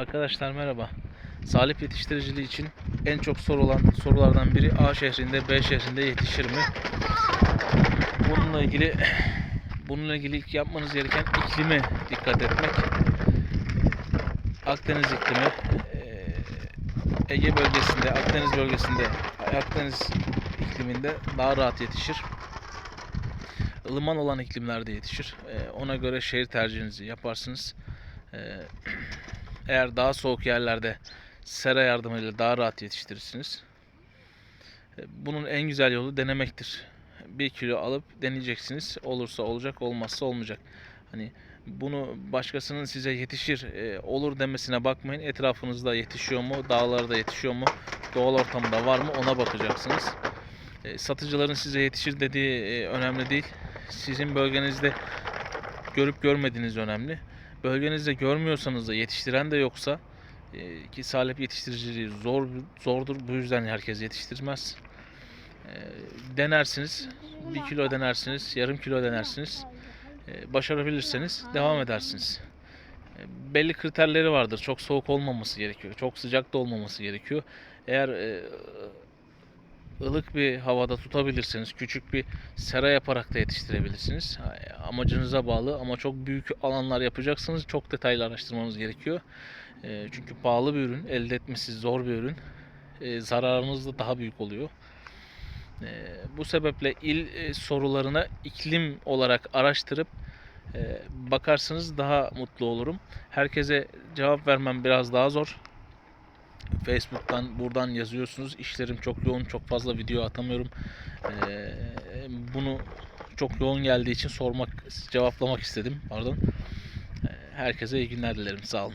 Arkadaşlar merhaba. Salep yetiştiriciliği için en çok sorulan sorulardan biri A şehrinde, B şehrinde yetişir mi? Bununla ilgili bununla ilgili ilk yapmanız gereken iklime dikkat etmek. Akdeniz iklimi, Ege bölgesinde, Akdeniz bölgesinde, Akdeniz ikliminde daha rahat yetişir. Ilıman olan iklimlerde yetişir. Ona göre şehir tercihinizi yaparsınız. Eee, eğer daha soğuk yerlerde sera yardımıyla daha rahat yetiştirirsiniz. E, Bunun en güzel yolu denemektir. Bir kilo alıp deneyeceksiniz. Olursa olacak, olmazsa olmayacak. Hani bunu başkasının size yetişir, e, olur demesine bakmayın. Etrafınızda yetişiyor mu, dağlarda yetişiyor mu, doğal ortamda var mı ona bakacaksınız. E, Satıcıların size yetişir dediği önemli değil. Sizin bölgenizde görüp görmediğiniz önemli. Bölgenizde görmüyorsanız da yetiştiren de yoksa e, ki salep yetiştiriciliği zor zordur. Bu yüzden herkes yetiştirmez. E, denersiniz. Bir kilo denersiniz. Yarım kilo denersiniz. E, başarabilirseniz devam edersiniz. E, belli kriterleri vardır. Çok soğuk olmaması gerekiyor. Çok sıcak da olmaması gerekiyor. Eğer ılık bir havada tutabilirseniz küçük bir sera yaparak da yetiştirebilirsiniz. Amacınıza bağlı ama çok büyük alanlar yapacaksanız çok detaylı araştırmanız gerekiyor. E, Çünkü pahalı bir ürün, elde etmesi zor bir ürün. E, Zararınız da daha büyük oluyor. E, Bu sebeple il e, sorularına iklim olarak araştırıp e, bakarsanız daha mutlu olurum. Herkese cevap vermem biraz daha zor. Facebook'tan buradan yazıyorsunuz. İşlerim çok yoğun, çok fazla video atamıyorum. Ee, bunu çok yoğun geldiği için sormak, cevaplamak istedim. Pardon. Ee, Herkese iyi günler dilerim. Sağ olun.